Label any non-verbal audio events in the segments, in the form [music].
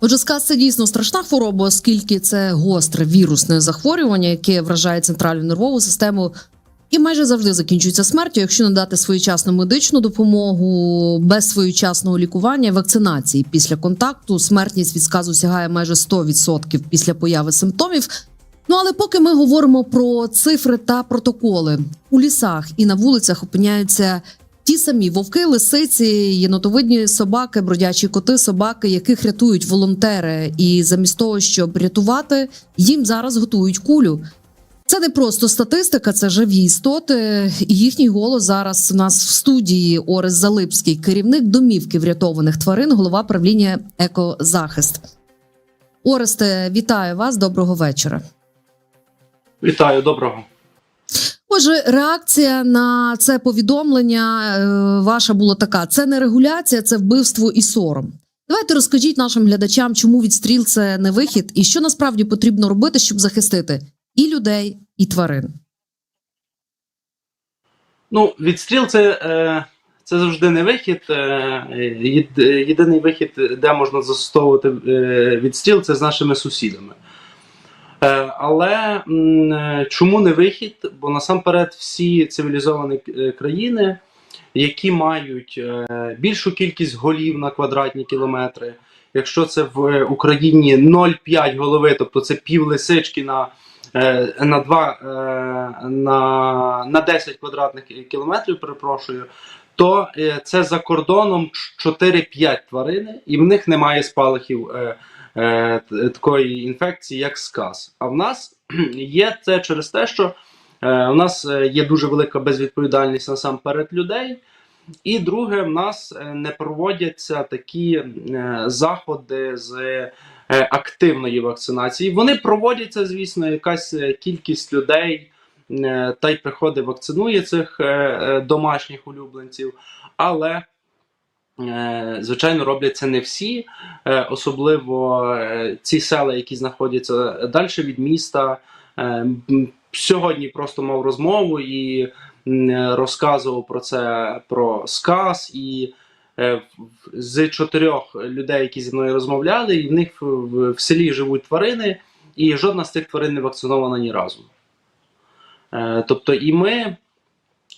Отже, сказ це дійсно страшна хвороба, оскільки це гостре вірусне захворювання, яке вражає центральну нервову систему. І майже завжди закінчується смертю, якщо надати своєчасну медичну допомогу без своєчасного лікування і вакцинації після контакту. Смертність від сказу сягає майже 100% після появи симптомів. Ну але поки ми говоримо про цифри та протоколи у лісах і на вулицях опиняються ті самі вовки, лисиці, єнотовидні собаки, бродячі коти, собаки, яких рятують волонтери, і замість того, щоб рятувати, їм зараз готують кулю. Це не просто статистика, це живі істоти. І їхній голос зараз у нас в студії Орес Залипський, керівник домівки врятованих тварин, голова правління Екозахист. Оресте, вітаю вас. Доброго вечора. Вітаю, доброго. Отже, реакція на це повідомлення е, ваша була така: це не регуляція, це вбивство і сором. Давайте розкажіть нашим глядачам, чому відстріл це не вихід, і що насправді потрібно робити, щоб захистити і людей, і тварин. Ну, відстріл це, е, це завжди не вихід. Е, єдиний вихід, де можна застосовувати відстріл, це з нашими сусідами. Е, але чому не вихід? Бо насамперед всі цивілізовані е, країни, які мають е, більшу кількість голів на квадратні кілометри, якщо це в Україні 0,5 голови, тобто це пів лисички на, на, 2, е, на, на 10 квадратних кілометрів, перепрошую, то це за кордоном 4-5 тварини, і в них немає спалахів. Е, такої інфекції, як сказ. А в нас [clears throat] є це через те, що е, у нас е, є дуже велика безвідповідальність насамперед людей. І друге, в нас не проводяться такі заходи з активної вакцинації. Вони проводяться, звісно, якась кількість людей та й приходить, вакцинує цих домашніх улюбленців, але Звичайно, роблять це не всі, е, особливо е, ці села, які знаходяться далі від міста. Е, Сьогодні просто мав розмову і розказував про це про сказ. І е, з чотирьох людей, які зі мною розмовляли, і в них в, селі живуть тварини, і жодна з тих тварин не вакцинована ні разу. Е, Тобто, і ми.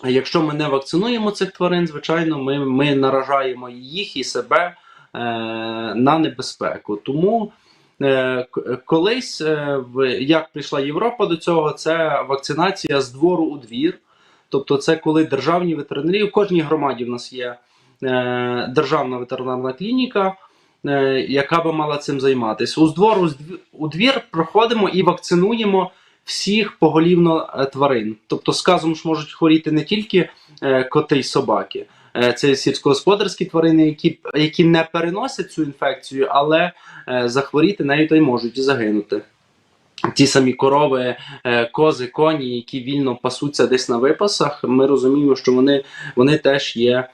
Якщо ми не вакцинуємо цих тварин, звичайно, ми, ми наражаємо їх і себе е, на небезпеку. Тому е, колись, е, як прийшла Європа до цього, це вакцинація з двору у двір. Тобто, це коли державні ветеринарі, в кожній громаді в нас є е, державна ветеринарна клініка, е, яка би мала цим займатися. У двору у двір проходимо і вакцинуємо всіх поголівно е, тварин. Тобто сказом ж можуть хворіти не тільки е, коти й собаки. Е, Це сільськогосподарські тварини, які, які не переносять цю інфекцію, але захворіти нею та й можуть і загинути. Ті самі корови, кози, коні, які вільно пасуться десь на випасах, ми розуміємо, що вони, вони теж є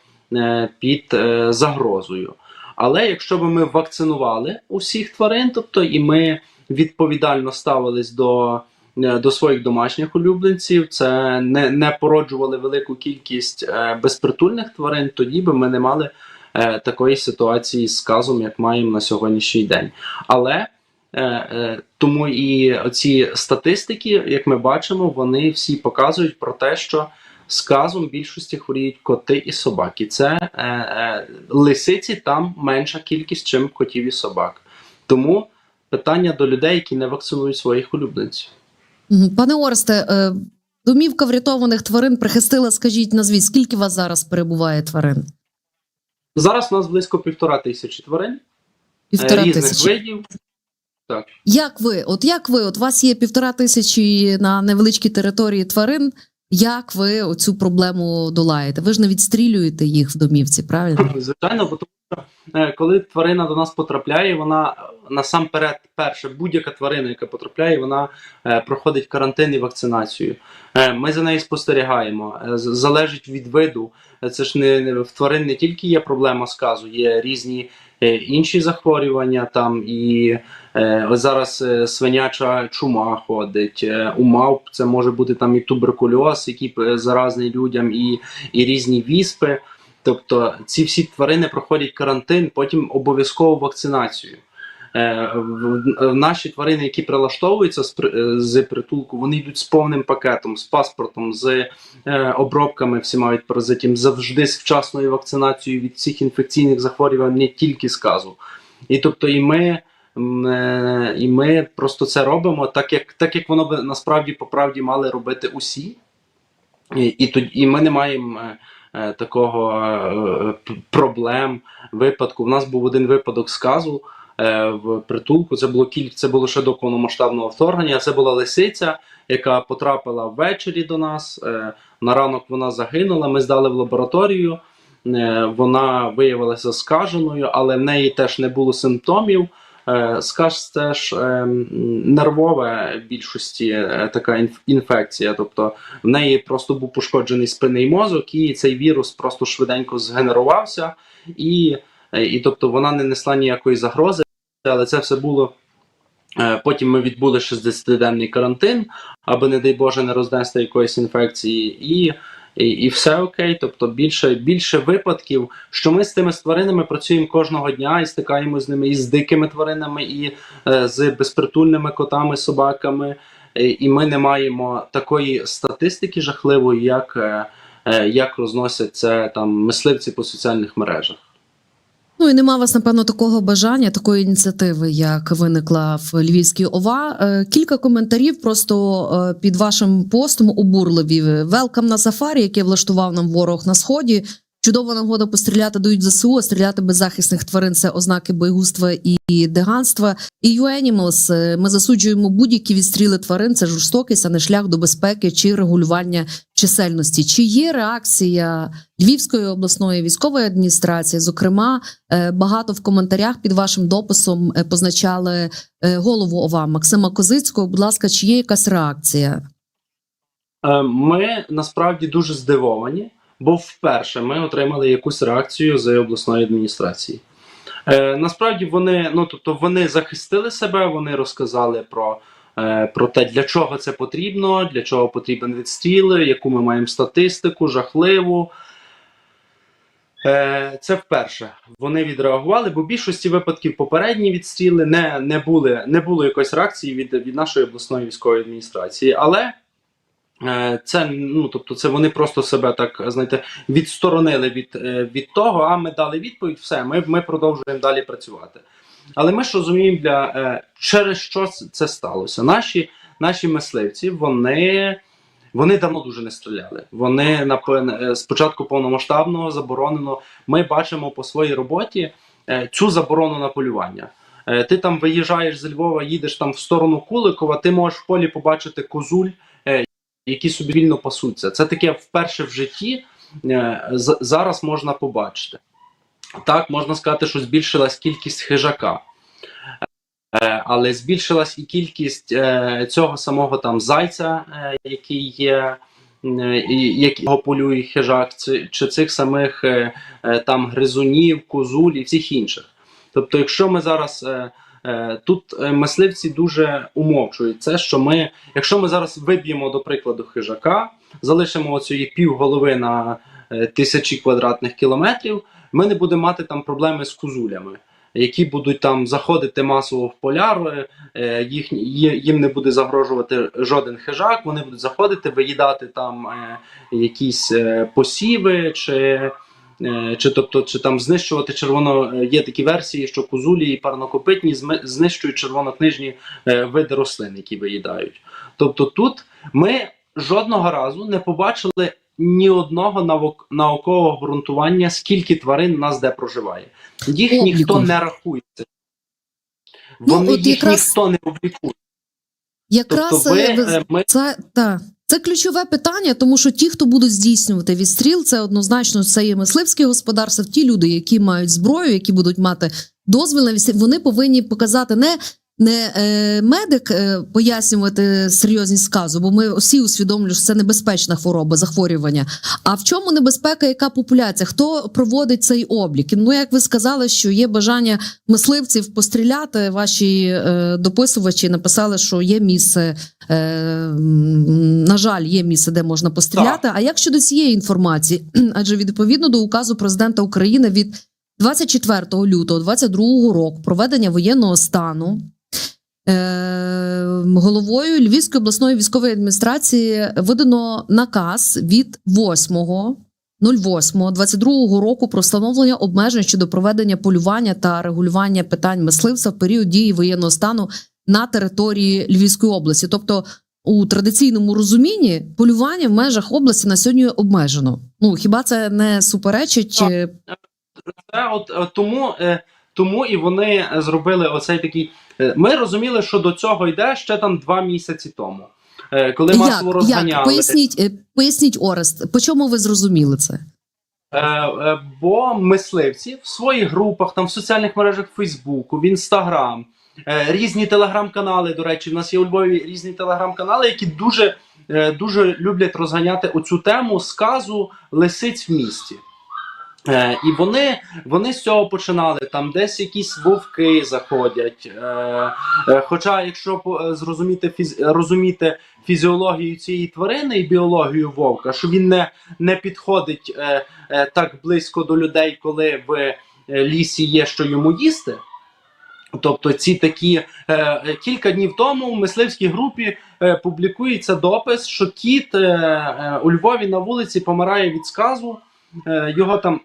під загрозою. Але якщо б ми вакцинували усіх тварин, тобто і ми відповідально ставились до, до своїх домашніх улюбленців, це не, не породжували велику кількість е, безпритульних тварин, тоді би ми не мали е, такої ситуації з сказом, як маємо на сьогоднішній день. Але е, е, тому і оці статистики, як ми бачимо, вони всі показують про те, що сказом більшості хворіють коти і собаки. Це е, е, лисиці там менша кількість, чим котів і собак. Тому питання до людей, які не вакцинують своїх улюбленців. Пане Оресте, е, домівка врятованих тварин прихистила. Скажіть, назвіть, скільки у вас зараз перебуває тварин? Зараз у нас близько півтора тисячі тварин е, Півтора різних тисячі. видів. Так. Як ви? От як ви? От у вас є півтора тисячі на невеличкій території тварин. Як ви оцю проблему долаєте? Ви ж не відстрілюєте їх в домівці, правильно? Звичайно, бо тому е, коли тварина до нас потрапляє, вона е, насамперед, перше, будь-яка тварина, яка потрапляє, вона е, проходить карантин і вакцинацію. Ми за нею спостерігаємо. Залежить від виду. Це ж не, в тварин не тільки є проблема сказу, є різні інші захворювання там і. Е, ось зараз е, свиняча чума ходить, е, у мавп це може бути там і туберкульоз, який е, заразний людям, і, і різні віспи. Тобто ці всі тварини проходять карантин, потім обов'язково вакцинацію. Е, Наші тварини, які прилаштовуються е, з притулку, вони йдуть з повним пакетом, з паспортом, з е, обробками всіма від паразитів, завжди з вчасною вакцинацією від всіх інфекційних захворювань, не тільки сказу. І тобто, і ми, і ми просто це робимо так, як, так як воно би насправді по правді мали робити усі. І, і, тоді, і ми не маємо такого проблем, випадку. У нас був один випадок сказу в притулку. Це було кіль... це було ще до повномасштабного вторгнення. Це була лисиця, яка потрапила ввечері до нас. Е, на ранок вона загинула. Ми здали в лабораторію. Е, вона виявилася скаженою, але в неї теж не було симптомів. Е, Скаж це ж е, в більшості е, така інфекція. Тобто в неї просто був пошкоджений спинний мозок, і цей вірус просто швиденько згенерувався, і, е, і тобто вона не несла ніякої загрози, але це все було. е, Потім ми відбули 60-денний карантин, аби, не дай Боже, не рознести якоїсь інфекції, і, і, і все окей. Тобто більше, більше випадків, що ми з тими тваринами працюємо кожного дня і стикаємося з ними і з дикими тваринами, і е, з безпритульними котами, собаками. Е, і ми не маємо такої статистики жахливої, як, е, е, як розносять це там мисливці по соціальних мережах. Ну і нема вас, напевно, такого бажання, такої ініціативи, як виникла в Львівській ОВА. Е, Кілька коментарів просто е, під вашим постом обурливі. Велкам на сафарі, яке влаштував нам ворог на сході. Чудова нагода постріляти дають ЗСУ, а стріляти беззахисних тварин це ознаки боєгузтва і деганства. І U-Animals, е, ми засуджуємо будь-які відстріли тварин. Це жорстокість, а не шлях до безпеки чи регулювання чисельності. Чи є реакція Львівської обласної військової адміністрації? Зокрема, е, багато в коментарях під вашим дописом е, позначали голову ОВА Максима Козицького. Будь ласка, чи є якась реакція? Ми насправді дуже здивовані, бо вперше ми отримали якусь реакцію з обласної адміністрації. Е, насправді вони, ну тобто, вони захистили себе, вони розказали про, е, про те, для чого це потрібно, для чого потрібен відстріл, яку ми маємо статистику, жахливу. Е, Це вперше вони відреагували, бо в більшості випадків попередні відстріли не, не, були, не було якоїсь реакції від, від нашої обласної військової адміністрації. Але Це ну тобто, це вони просто себе так знаєте відсторонили від, е, від того. А ми дали відповідь, все, ми, ми продовжуємо далі працювати. Але ми ж розуміємо, для е, через що це- сталося. Наші, наші мисливці вони, вони давно дуже не стріляли. Вони напевне з початку повномасштабного заборонено. Ми бачимо по своїй роботі е, цю заборону на полювання. Е, Ти там виїжджаєш з Львова, їдеш там в сторону Куликова, ти можеш в полі побачити козуль, е, які собі вільно пасуться. Це таке вперше в житті е, зараз можна побачити. Так, можна сказати, що збільшилась кількість хижака. Е, Але збільшилась і кількість е, цього самого там зайця, який є, якого полює хижак, чи цих самих там гризунів, козуль і всіх інших. Тобто, якщо ми зараз тут е, мисливці дуже умовчують це, що ми, якщо ми зараз виб'ємо, до прикладу, хижака, залишимо оцієї півголови на е, тисячі квадратних кілометрів, ми не будемо мати там проблеми з козулями. Які будуть там заходити масово в поляр, е, їх, їм не буде загрожувати жоден хижак, вони будуть заходити, виїдати там е, якісь е, посіви, чи, е, чи, тобто, чи там знищувати червоно. е, Є такі версії, що козулі і парнокопитні знищують червонокнижні е, види рослин, які виїдають. Тобто тут ми жодного разу не побачили ні одного наукового обґрунтування, скільки тварин у нас де проживає. Їх Обліку. ніхто не рахує. Ну, Вони от їх якраз- ніхто не облікує. Якраз Тобто ви, е, ви- е, ми Це та це ключове питання, тому що ті, хто будуть здійснювати відстріл, це однозначно це є мисливське господарство. Ті люди, які мають зброю, які будуть мати дозвіл на відстріл, вони повинні показати не. Не е, медик е, пояснювати серйозність сказу, бо ми всі усвідомлюємо, що це небезпечна хвороба, захворювання. А в чому небезпека, яка популяція? Хто проводить цей облік? Ну, як ви сказали, що є бажання мисливців постріляти. Ваші е, дописувачі написали, що є місце. Е, на жаль, є місце, де можна постріляти. А як щодо цієї інформації? [clears throat] Адже відповідно до указу президента України від 24 лютого 22 року проведення воєнного стану головою Львівської обласної військової адміністрації видано наказ від 8 08.22 року про встановлення обмежень щодо проведення полювання та регулювання питань мисливства в період дії воєнного стану на території Львівської області. Тобто, у традиційному розумінні полювання в межах області на сьогодні обмежено. Ну хіба це не суперечить? Так. Це от е, тому, е, тому і вони зробили оцей такий. Е, Ми розуміли, що до цього йде ще там два місяці тому, е, коли масово Як, як? розганяли. Поясніть, е, поясніть, Орест, по чому ви зрозуміли це? Е, е, бо мисливці в своїх групах, там в соціальних мережах Фейсбуку, в Інстаграм, е, різні телеграм-канали. До речі, в нас є у Львові різні телеграм-канали, які дуже, е, дуже люблять розганяти оцю тему сказу лисиць в місті. Е, і вони, вони з цього починали. Там десь якісь вовки заходять. Е, е, хоча, якщо е, зрозуміти фіз, розуміти фізіологію цієї тварини і біологію вовка, що він не, не підходить е, е, так близько до людей, коли в е, лісі є що йому їсти. Тобто, ці такі е, е, кілька днів тому в мисливській групі е, публікується допис, що кіт е, е, у Львові на вулиці помирає від сказу. Його там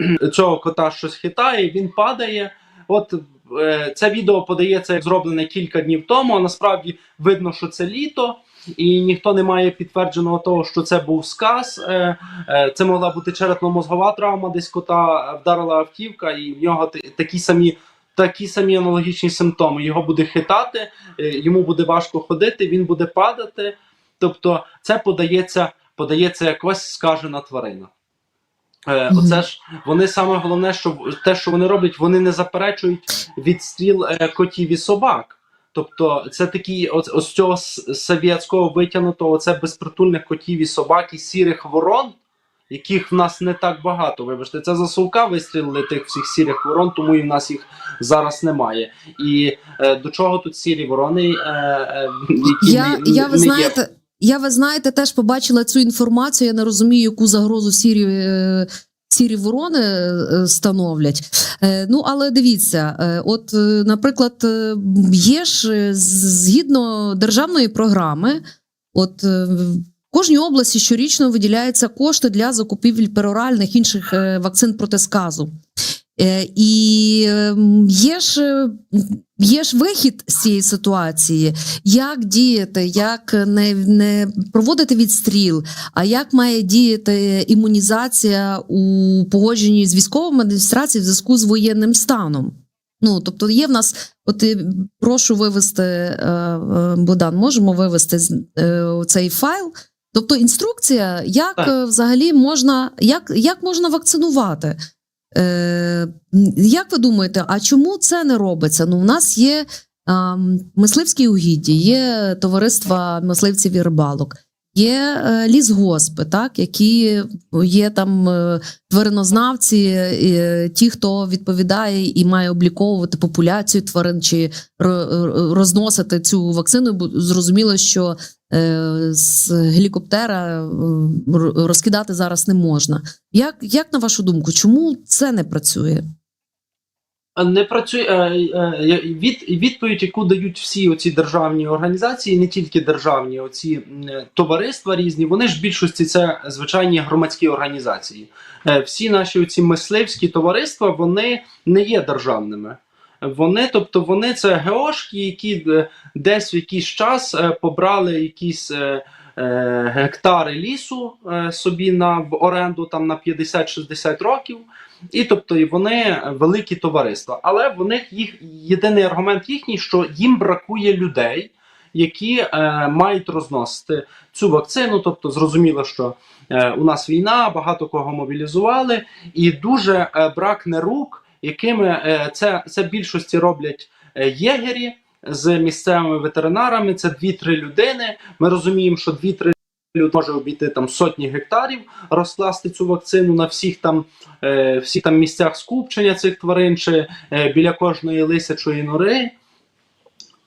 [clears throat] цього кота щось хитає, він падає. От е, це відео подається як зроблене кілька днів тому. А насправді видно, що це літо, і ніхто не має підтвердженого того, що це був сказ. Е, е, це могла бути черепно-мозгова травма, десь кота вдарила автівка, і в нього та- такі самі. Такі самі аналогічні симптоми. Його буде хитати, йому буде важко ходити, він буде падати. Тобто, це подається, подається якось скажена тварина. Е, Оце ж вони саме головне, що те, що вони роблять, вони не заперечують відстріл е, котів і собак. Тобто, це такі ось, ось цього совєтського витягнутого це безпритульних котів і собак і сірих ворон, яких в нас не так багато. Вибачте, це за совка вистрілили тих всіх сірих ворон, тому і в нас їх зараз немає. І е, до чого тут сірі ворони? Е, е, які Я, не, я ви не є знаєте, я ви знаєте, теж побачила цю інформацію. Я не розумію, яку загрозу сірі. е, Сірі ворони е, становлять. Е, Ну, але дивіться, от, наприклад, є ж згідно державної програми, от в кожній області щорічно виділяються кошти для закупівель пероральних інших вакцин проти сказу. Е, І е, є ж, е, є ж вихід з цієї ситуації як діяти, як не, не проводити відстріл, а як має діяти імунізація у погодженні з військовою адміністрацією в зв'язку з воєнним станом. Ну, тобто є в нас, от прошу вивести, е, е, Богдан, можемо вивести е, цей файл. Тобто інструкція, як Так. е, взагалі можна, як, як можна вакцинувати. Е, як ви думаєте, а чому це не робиться? Ну, у нас є а, мисливські угідді, є товариства мисливців і рибалок, є е, лісгоспи, так, які є там е, тваринознавці, е, ті, хто відповідає і має обліковувати популяцію тварин чи ро- розносити цю вакцину. Бо зрозуміло, що е, з гелікоптера е, розкидати зараз не можна. Як, як на вашу думку, чому це не працює? Не працює е, е, від, відповідь, яку дають всі оці державні організації, не тільки державні, оці е, товариства різні. Вони ж в більшості це звичайні громадські організації. Е, Всі наші оці мисливські товариства вони не є державними. Вони, тобто, вони це геошки, які е, десь в якийсь час е, побрали якісь е, гектари лісу собі на в оренду там на 50-60 років. І тобто і вони великі товариства. Але в них їх єдиний аргумент їхній, що їм бракує людей, які е, мають розносити цю вакцину. Тобто, зрозуміло, що е, у нас війна, багато кого мобілізували, і дуже е, бракне рук, якими е, це, це більшості роблять е, єгері з місцевими ветеринарами. Це 2-3 людини. Ми розуміємо, що 2-3 люди може обійти там сотні гектарів, розкласти цю вакцину на всіх там е, всі там місцях скупчення цих тварин чи е, біля кожної лисячої нори.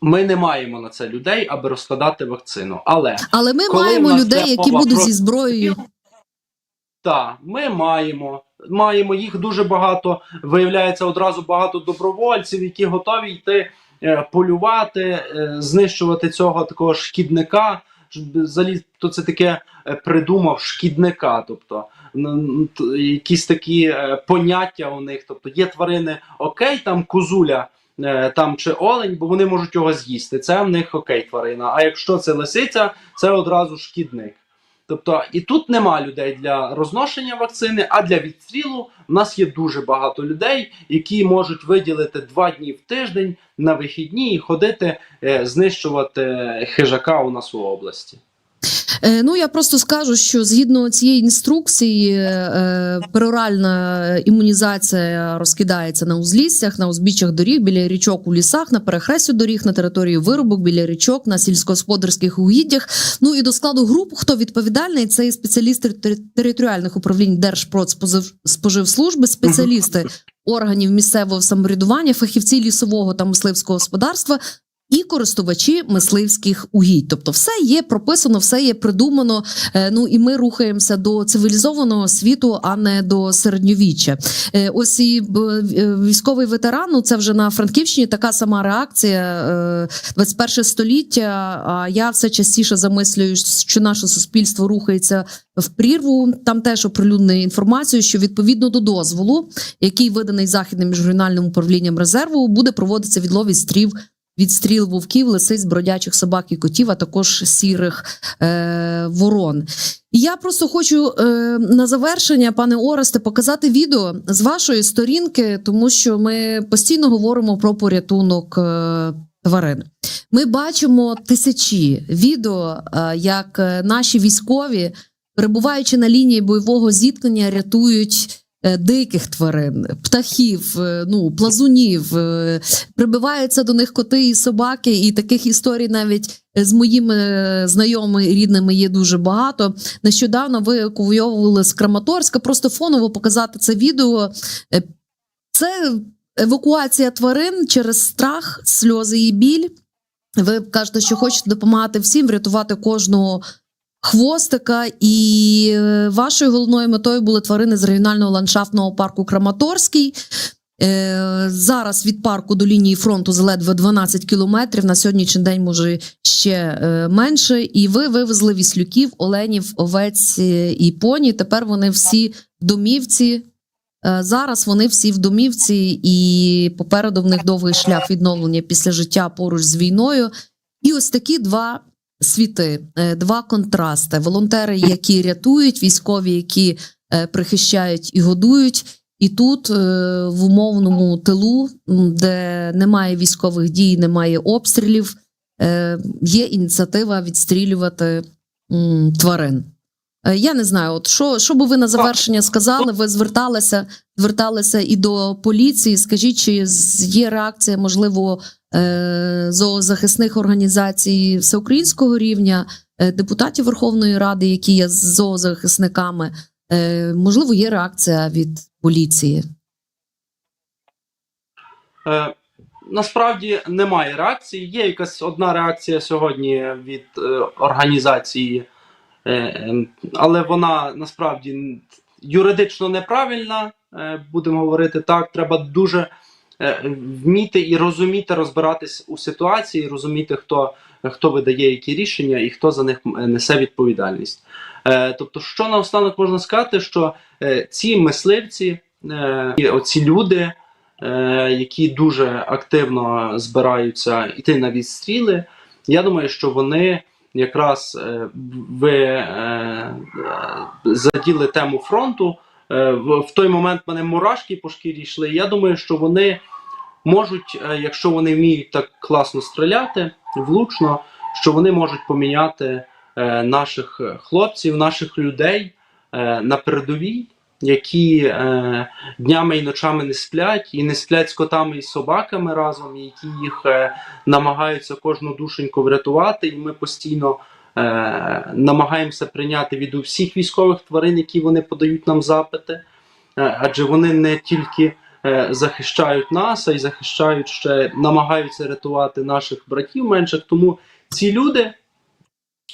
Ми не маємо на це людей, аби розкладати вакцину. Але Але ми маємо людей, які будуть про- зі зброєю. так, ми маємо маємо їх дуже багато. Виявляється одразу багато добровольців, які готові йти е, полювати, е, знищувати цього такого шкідника. Взагалі, то це таке е, придумав шкідника. Тобто якісь такі поняття у них. Тобто є тварини, окей, там козуля. Там чи олень, бо вони можуть його з'їсти. Це в них окей тварина. А якщо це лисиця, це одразу шкідник. Тобто і тут нема людей для розношення вакцини, а для відстрілу в нас є дуже багато людей, які можуть виділити два дні в тиждень на вихідні і ходити е, знищувати хижака у нас у області. Е, Ну я просто скажу, що згідно цієї інструкції, е, пероральна імунізація розкидається на узліссях, на узбіччях доріг, біля річок у лісах, на перехресті доріг, на території виробок, біля річок, на сільськогосподарських угіддях. Ну і до складу групи, хто відповідальний, це і спеціалісти територіальних управлінь Держпродспоживслужби, спеціалісти органів місцевого самоврядування, фахівці лісового та мисливського господарства. І користувачі мисливських угідь, тобто все є прописано, все є придумано. Е, Ну і ми рухаємося до цивілізованого світу, а не до середньовіччя. Е, Ось і е, військовий ветеран. Ну це вже на Франківщині така сама реакція. е, 21 століття. А я все частіше замислююсь, що наше суспільство рухається в прірву. Там теж оприлюднили інформацію, що відповідно до дозволу, який виданий західним міжрегіональним управлінням резерву, буде проводитися відлов від. Відстріл вовків, лисиць, бродячих собак і котів, а також сірих е, ворон. І я просто хочу е, на завершення, пане Оресте, показати відео з вашої сторінки, тому що ми постійно говоримо про порятунок е, тварин. Ми бачимо тисячі відео, е, як е, наші військові, перебуваючи на лінії бойового зіткнення, рятують. Е, Диких тварин, птахів, е, ну плазунів, е, прибиваються до них коти і собаки, і таких історій навіть з моїми знайомими рідними є дуже багато. Нещодавно ви евакуйовували з Краматорська. Просто фоново показати це відео. Це евакуація тварин через страх, сльози і біль. Ви кажете, що хочете допомагати всім, врятувати кожного хвостика. І е, вашою головною метою були тварини з регіонального ландшафтного парку Краматорський. Е, Зараз від парку до лінії фронту заледве 12 кілометрів. На сьогоднішній день може ще е, менше. І ви вивезли віслюків, оленів, овець і поні. Тепер вони всі в домівці. Зараз вони всі в домівці, і попереду в них довгий шлях відновлення після життя поруч з війною. І ось такі два світи, е, два контрасти: волонтери, які рятують, військові, які е, прихищають і годують. І тут, е, в умовному тилу, де немає військових дій, немає обстрілів, є ініціатива відстрілювати тварин. Е, Я не знаю, от що, що би ви на завершення сказали? Ви зверталися, зверталися і до поліції. Скажіть, чи є реакція, можливо, е, зоозахисних організацій всеукраїнського рівня, е, депутатів Верховної Ради, які є зоозахисниками? Е, Можливо, є реакція від поліції. Е, насправді немає реакції. Є якась одна реакція сьогодні від е, організації, але вона насправді юридично неправильна. Е, будемо говорити так. Треба дуже е, вміти і розуміти, розбиратись у ситуації, розуміти, хто, хто видає які рішення і хто за них несе відповідальність. Е, тобто, що наостанок можна сказати, що е, ці мисливці, е, оці люди е, які дуже активно збираються йти на відстріли. Я думаю, що вони якраз е, ви е, е, заділи тему фронту. В, той момент мене мурашки по шкірі йшли. Я думаю, що вони можуть, якщо вони вміють так класно стріляти, влучно, що вони можуть поміняти наших хлопців, наших людей на передовій, які е, днями і ночами не сплять, і не сплять з котами і собаками разом, і які їх е, намагаються кожну душеньку врятувати. І ми постійно е, намагаємося прийняти від усіх військових тварин, які вони подають нам запити, е, адже вони не тільки е, захищають нас, а й захищають ще намагаються рятувати наших братів менших. Тому ці люди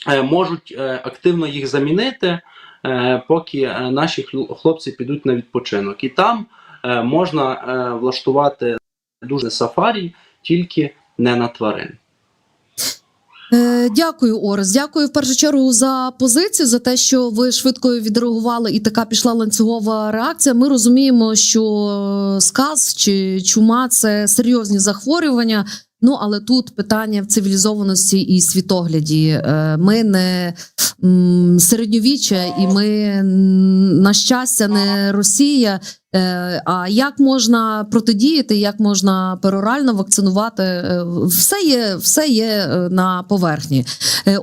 е, можуть е, активно їх замінити. Е, поки е, наші хл- хлопці підуть на відпочинок. І там е, можна влаштувати дуже сафарі, тільки не на тварин. Дякую, Орес. Дякую в першу чергу за позицію, за те, що ви швидко відреагували, і така пішла ланцюгова реакція. Ми розуміємо, що сказ чи чума це серйозні захворювання. Ну але тут питання в цивілізованості і світогляді. Е, Ми не середньовіччя, і ми на щастя не Росія. Е, А як можна протидіяти, як можна перорально вакцинувати? Е, Все є, все є на поверхні.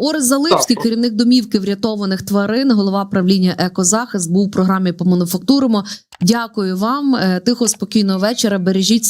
Орес Заливський, Так. керівник домівки врятованих тварин, голова правління Екозахист, був у програмі по мануфактуримо. Дякую вам. Тихо, спокійного вечора. Бережіть